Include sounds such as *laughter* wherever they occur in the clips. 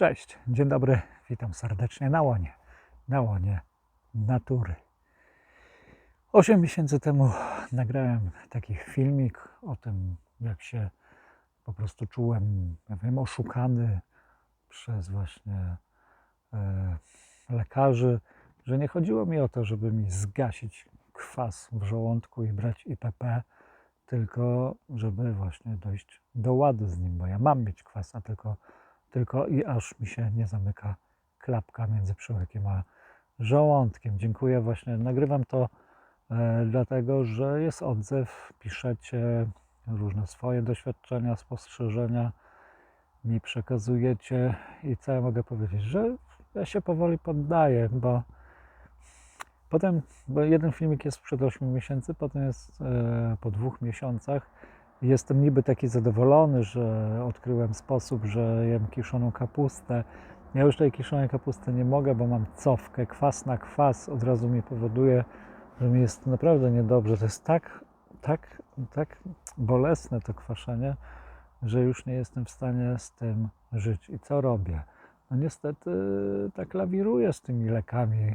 Cześć, dzień dobry, witam serdecznie na łonie, na łonie natury. Osiem miesięcy temu nagrałem taki filmik o tym, jak się po prostu czułem, ja wiem, oszukany przez właśnie e, lekarzy, że nie chodziło mi o to, żeby mi zgasić kwas w żołądku i brać IPP, tylko żeby właśnie dojść do ładu z nim, bo ja mam mieć kwas, a tylko tylko i aż mi się nie zamyka klapka między przyłykiem a żołądkiem. Dziękuję właśnie. Nagrywam to e, dlatego, że jest odzew, piszecie różne swoje doświadczenia, spostrzeżenia, mi przekazujecie i co ja mogę powiedzieć, że ja się powoli poddaję, bo potem, bo jeden filmik jest sprzed 8 miesięcy, potem jest e, po dwóch miesiącach Jestem niby taki zadowolony, że odkryłem sposób, że jem kiszoną kapustę. Ja już tej kiszonej kapusty nie mogę, bo mam cofkę. Kwas na kwas od razu mi powoduje, że mi jest naprawdę niedobrze. To jest tak, tak, tak bolesne to kwaszenie, że już nie jestem w stanie z tym żyć. I co robię? No niestety tak lawiruję z tymi lekami.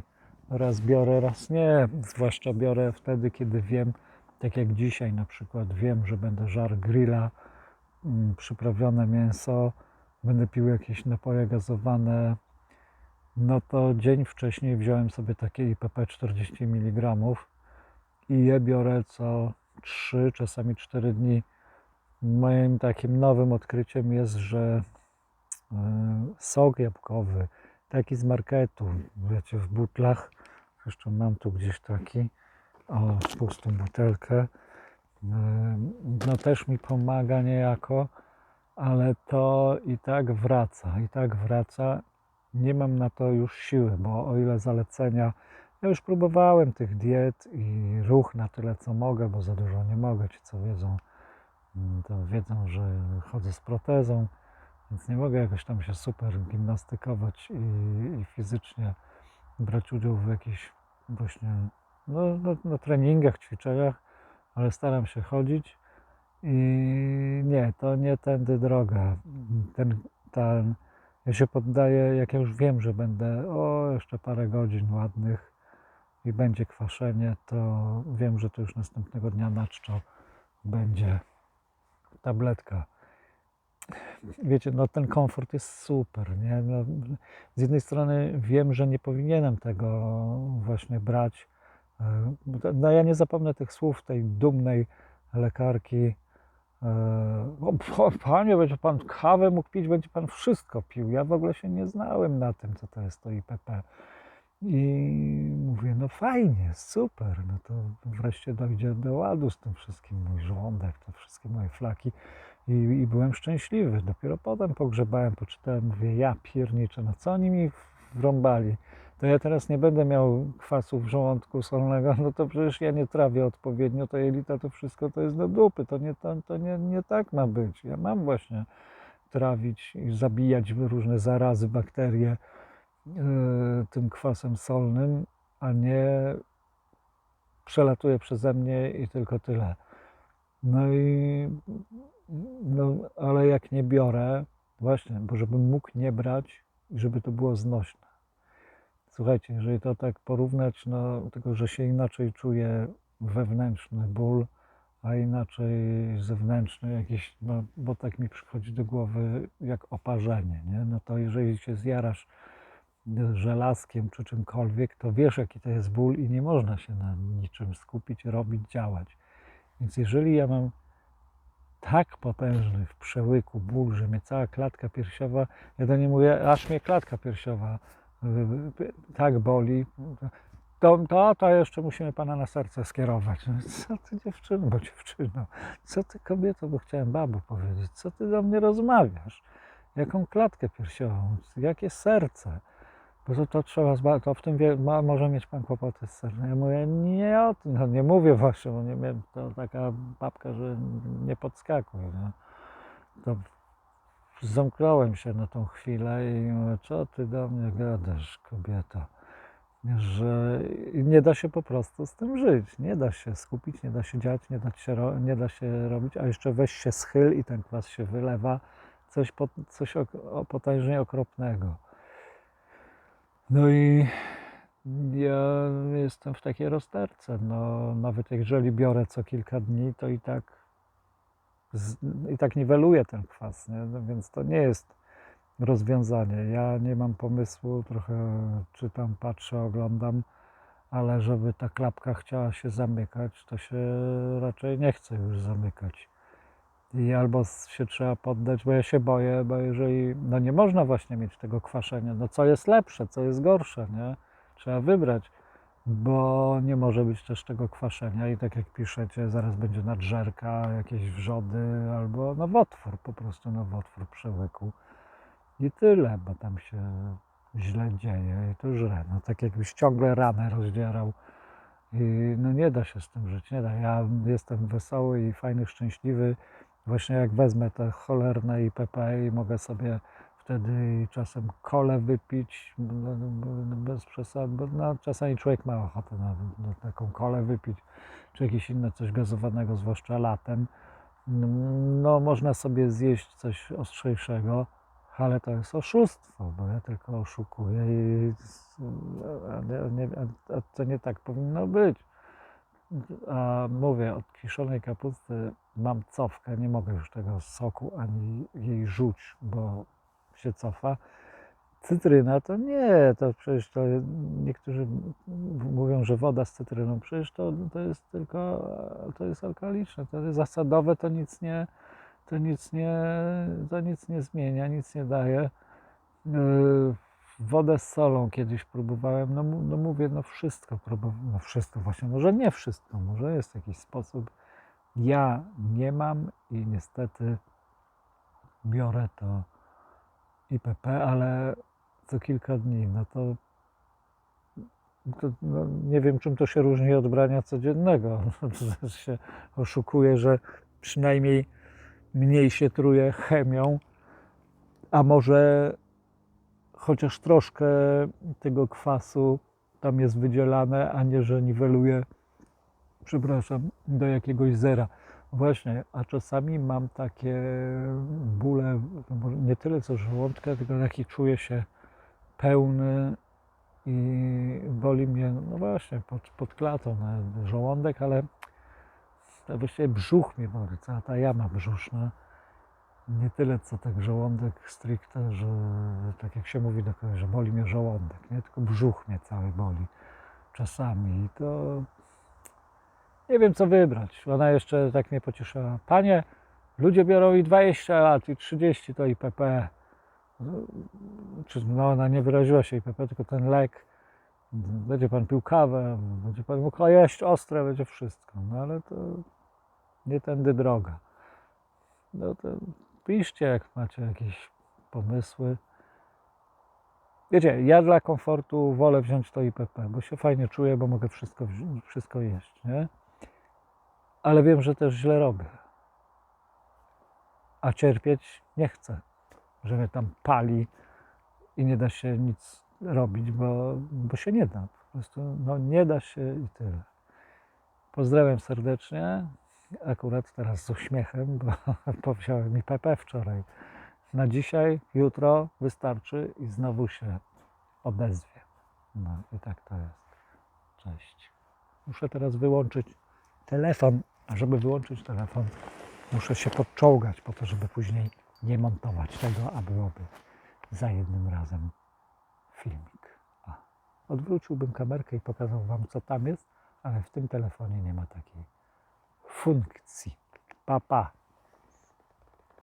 Raz biorę, raz nie. Zwłaszcza biorę wtedy, kiedy wiem, tak jak dzisiaj na przykład wiem, że będę żar grilla, mm, przyprawione mięso, będę pił jakieś napoje gazowane, no to dzień wcześniej wziąłem sobie takie IPP 40 mg i je biorę co 3, czasami 4 dni. Moim takim nowym odkryciem jest, że e, sok jabłkowy, taki z marketu, wiecie, w butlach, jeszcze mam tu gdzieś taki, o pustą butelkę. No też mi pomaga niejako, ale to i tak wraca, i tak wraca. Nie mam na to już siły, bo o ile zalecenia, ja już próbowałem tych diet i ruch na tyle co mogę, bo za dużo nie mogę. Ci co wiedzą, to wiedzą, że chodzę z protezą, więc nie mogę jakoś tam się super gimnastykować i, i fizycznie brać udział w jakichś właśnie no, no, na treningach, ćwiczeniach, ale staram się chodzić i nie, to nie tędy droga. Ten, ten, ja się poddaję, jak ja już wiem, że będę o jeszcze parę godzin ładnych i będzie kwaszenie, to wiem, że to już następnego dnia na czczo będzie tabletka. Wiecie, no ten komfort jest super, nie? No, z jednej strony wiem, że nie powinienem tego właśnie brać, no ja nie zapomnę tych słów tej dumnej lekarki. O, panie, będzie pan kawę mógł pić, będzie pan wszystko pił. Ja w ogóle się nie znałem na tym, co to jest to IPP. I mówię, no fajnie, super, no to wreszcie dojdzie do ładu z tym wszystkim, mój żołądek, te wszystkie moje flaki. I, I, byłem szczęśliwy. Dopiero potem pogrzebałem, poczytałem, mówię, ja pierniczę, no co oni mi wrąbali? To ja teraz nie będę miał kwasu w żołądku solnego, no to przecież ja nie trawię odpowiednio, to jelita, to wszystko to jest do dupy, to nie, to, to nie, nie tak ma być. Ja mam właśnie trawić i zabijać różne zarazy, bakterie yy, tym kwasem solnym, a nie przelatuje przeze mnie i tylko tyle. No i no, ale jak nie biorę, właśnie, bo żebym mógł nie brać i żeby to było znośne Słuchajcie, jeżeli to tak porównać, no tylko, że się inaczej czuje wewnętrzny ból, a inaczej zewnętrzny jakiś, no bo tak mi przychodzi do głowy jak oparzenie, nie? No to jeżeli się zjarasz żelazkiem czy czymkolwiek, to wiesz jaki to jest ból i nie można się na niczym skupić, robić, działać. Więc jeżeli ja mam tak potężny w przełyku ból, że mnie cała klatka piersiowa, ja do niej mówię, aż mnie klatka piersiowa tak boli, to, to, to jeszcze musimy Pana na serce skierować. No, co Ty dziewczyno, bo dziewczyno, co Ty kobieto, bo chciałem babu powiedzieć, co Ty do mnie rozmawiasz? Jaką klatkę piersiową, jakie serce? Bo to, to trzeba, to w tym wie, ma, może mieć Pan kłopoty z sercem. Ja mówię, nie o tym, no nie mówię właśnie, bo nie wiem, to taka babka, że nie podskakuj. No. To zamknąłem się na tą chwilę i mówię, co ty do mnie gadasz, kobieta? Że nie da się po prostu z tym żyć. Nie da się skupić, nie da się działać, nie da się, nie da się robić, a jeszcze weź się schyl i ten kwas się wylewa coś, pot, coś ok, o, potężnie okropnego. No i ja jestem w takiej rozterce. No, nawet jeżeli biorę co kilka dni, to i tak, z, i tak niweluję ten kwas, nie? No, więc to nie jest rozwiązanie. Ja nie mam pomysłu, trochę czytam, patrzę, oglądam, ale żeby ta klapka chciała się zamykać, to się raczej nie chce już zamykać. I albo się trzeba poddać, bo ja się boję, bo jeżeli, no nie można właśnie mieć tego kwaszenia, no co jest lepsze, co jest gorsze, nie? Trzeba wybrać, bo nie może być też tego kwaszenia i tak jak piszecie, zaraz będzie nadżerka, jakieś wrzody albo nowotwór, po prostu nowotwór przełyku. I tyle, bo tam się źle dzieje i to żre. No tak jakbyś ciągle ranę rozdzierał i no nie da się z tym żyć, nie da. Ja jestem wesoły i fajny, szczęśliwy. Właśnie jak wezmę te cholerne IPP i mogę sobie wtedy czasem kole wypić, no, no, bez przesady, no, czasami człowiek ma ochotę na, na taką kolę wypić, czy jakieś inne coś gazowanego, zwłaszcza latem. No można sobie zjeść coś ostrzejszego, ale to jest oszustwo, bo ja tylko oszukuję i a nie, a to nie tak powinno być. A mówię, od kiszonej kapusty mam cofkę, nie mogę już tego soku ani jej rzuć, bo się cofa. Cytryna to nie, to przecież to niektórzy mówią, że woda z cytryną, przecież to, to jest tylko, to jest alkaliczne, to jest zasadowe, to nic nie, to nic nie, to nic nie zmienia, nic nie daje. Yy, Wodę z solą kiedyś próbowałem, no, no mówię, no wszystko próbowałem, no wszystko właśnie, może nie wszystko, może jest jakiś sposób. Ja nie mam i niestety biorę to IPP, ale co kilka dni, no to, to no nie wiem, czym to się różni od brania codziennego. *laughs* To się oszukuje, że przynajmniej mniej się truje chemią, a może chociaż troszkę tego kwasu tam jest wydzielane, a nie, że niweluje, przepraszam, do jakiegoś zera. Właśnie, a czasami mam takie bóle, nie tyle co żołądka, tylko taki czuję się pełny i boli mnie, no właśnie, pod, pod klatą na żołądek, ale to właściwie brzuch mnie boli, cała ta jama brzuszna nie tyle co tak żołądek stricte, że tak jak się mówi do kogoś, że boli mnie żołądek, nie? tylko brzuch mnie cały boli czasami i to nie wiem co wybrać. Ona jeszcze tak mnie pocieszyła. Panie, ludzie biorą i 20 lat i 30 to IPP. Czy, no ona nie wyraziła się IPP, tylko ten lek. Będzie pan pił kawę, będzie pan mógł jeść ostre, będzie wszystko. No ale to nie tędy droga. No to piszcie, jak macie jakieś pomysły. Wiecie, ja dla komfortu wolę wziąć to IPP, bo się fajnie czuję, bo mogę wszystko, wszystko jeść, nie? Ale wiem, że też źle robię. A cierpieć nie chcę, że mnie tam pali i nie da się nic robić, bo, bo się nie da. Po prostu no, nie da się i tyle. Pozdrawiam serdecznie akurat teraz z uśmiechem, bo *laughs* powziąłem mi PP wczoraj. Na dzisiaj, jutro wystarczy i znowu się odezwie. No i tak to jest. Cześć. Muszę teraz wyłączyć telefon, a żeby wyłączyć telefon, muszę się podczołgać po to, żeby później nie montować tego, a byłoby za jednym razem filmik. A, odwróciłbym kamerkę i pokazał Wam, co tam jest, ale w tym telefonie nie ma takiej funkcji. Pa, pa.